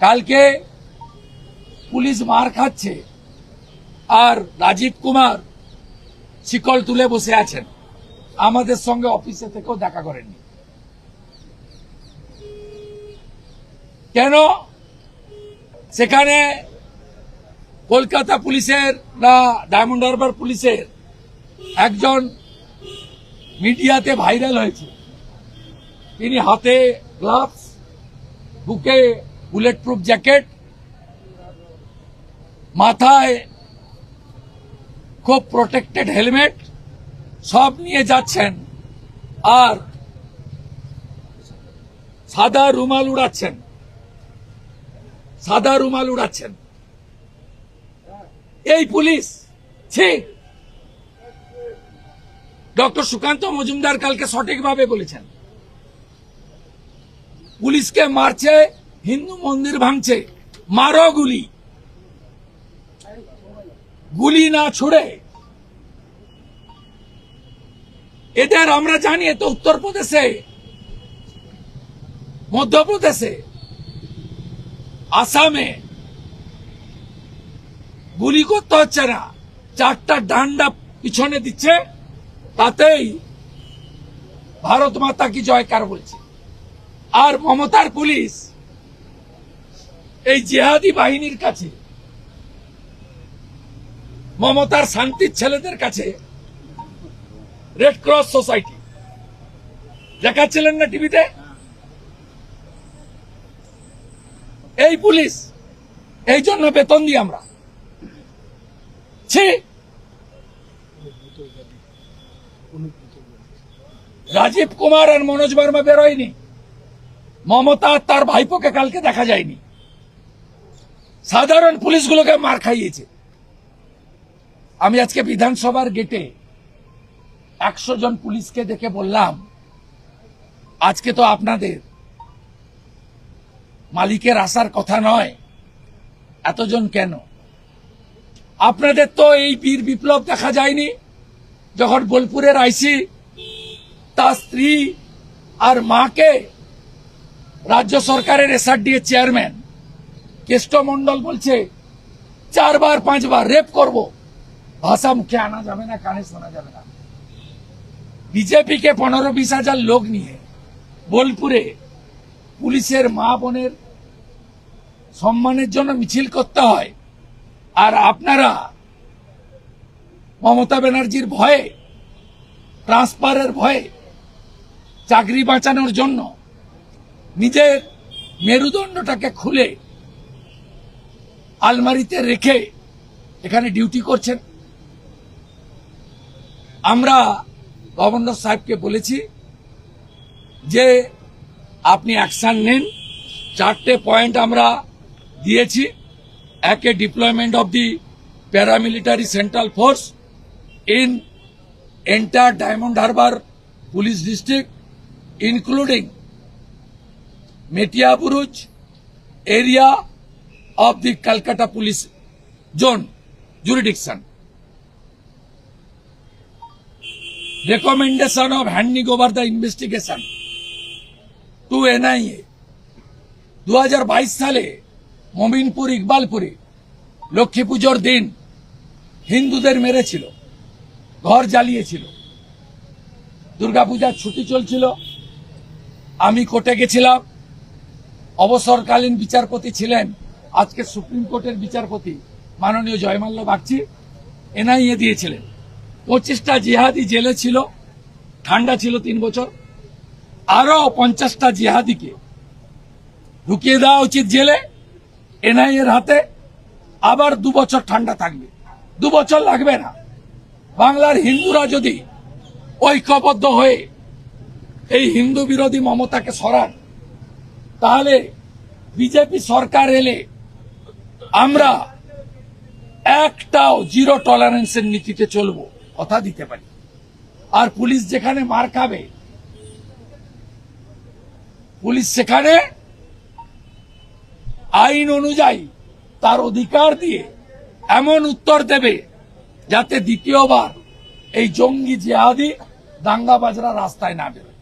কালকে পুলিশ মার খাচ্ছে আর রাজীব কুমার শিকল তুলে বসে আছেন। আমাদের সঙ্গে অফিসে থেকেও দেখা করেননি। কেন? সেখানে কলকাতা পুলিশের না ডায়মন্ড হারবার পুলিশের একজন মিডিয়াতে ভাইরাল হয়েছে। তিনি হাতে গ্লাভস, বুকে বুলেট প্রুফ জ্যাকেট মাথায় খুব প্রোটেক্টেড হেলমেট সব নিয়ে যাচ্ছেন আর সাদা রুমাল উড়াচ্ছেন। সাদা রুমাল উড়াচ্ছেন। এই পুলিশ, ছি! ডক্টর সুকান্ত মজুমদার কালকে সঠিকভাবে বলেছেন। পুলিশকে মারছে হিন্দু মন্দির ভাঙছে। মারো গুলি। গুলি না ছুড়ে। এদের আমরা জানি, এ তো উত্তরপ্রদেশে, মধ্যপ্রদেশে, আসামে। গুলি করতে হচ্ছে না। চারটা ডান্ডা পিছনে দিচ্ছে, তাতেই ভারত মাতা কি জয়কার বলছে। আর মমতার পুলিশ এই জেহাদি বাহিনীর কাছে, মমতার শান্তির ছেলেদের কাছে রেড ক্রস সোসাইটি দেখাচ্ছিলেন না টিভিতে? এই পুলিশ, এই জন্য বেতন দিই আমরা। রাজীব কুমার আর মনোজ বর্মা বেরোয়নি। মমতা তার ভাইপোকে কালকে দেখা যায়নি। সাধারণ পুলিশগুলোকে মার খাইয়েছে। আমি আজকে বিধানসভার গেটে একশো জন পুলিশকে দেখে বললাম, আজকে তো আপনাদের মালিকের আসার কথা নয়, এতজন কেন? আপনাদের তো এই বীর বিপ্লব দেখা যায়নি, যখন বোলপুরের আইসি তার স্ত্রী আর মাকে রাজ্য সরকারের এসআরডি চেয়ারম্যান কেষ্ট মন্ডল বলছে, চারবার, পাঁচবার রেপ করব। ভাষা মুখে আনা যাবে না, কানে শোনা যাবে না। বিজেপি কে পনেরো বিশ হাজার লোক নিয়ে বোলপুরে পুলিশের মা বোনের সম্মানের জন্য মিছিল করতে হয়। আর আপনারা মমতা ব্যানার্জির ভয়ে, ট্রান্সফারের ভয়ে চাকরি বাঁচানোর জন্য নিজের মেরুদণ্ডটাকে খুলে আলমারিতে রেখে এখানে ডিউটি করছেন। আমরা গভর্নর সাহেবকে বলেছি যে আপনি অ্যাকশন নিন। চারটে পয়েন্ট আমরা দিয়েছি। একে deployment of the paramilitary central force in entire Diamond Harbour police district, including Metiaburuz area of the Calcutta police zone jurisdiction. Recommendation of handing over the investigation to NIA. 2022 সালে মমিনপুর ইকবালপুরে লক্ষ্মী পুজোর দিন হিন্দুদের মেরেছিল ঘর জ্বালিয়েছিল দুর্গাপূজার ছুটি চলছিল আমি কোর্টে গেছিলাম অবসরকালীন বিচারপতি ছিলেন আজকে সুপ্রিম কোর্টের বিচারপতি মাননীয় জয়মাল্য বাগচি এনআইএ দিয়েছিলেন। পঁচিশটা জিহাদি জেলে ছিল, ঠান্ডা ছিল তিন বছর। আরও পঞ্চাশটা জিহাদিকে ঢুকিয়ে দেওয়া উচিত জেলে, এনআইএর হাতে। আবার দু বছর ঠান্ডা থাকবে। দু বছর লাগবে না। বাংলার হিন্দুরা যদি ঐক্যবদ্ধ হয়ে এই হিন্দু বিরোধী মমতাকে সরান, তাহলে বিজেপি সরকার এলে আমরা একটাও জিরো টলারেন্সের নীতিতে চলবো, কথা দিতে পারি। আর পুলিশ যেখানে মার খাবে, পুলিশ সেখানে আইন অনুযায়ী তার অধিকার দিয়ে এমন উত্তর দেবে যাতে দ্বিতীয়বার এই জঙ্গি জেহাদি দাঙ্গাবাজরা রাস্তায় না বেরোয়।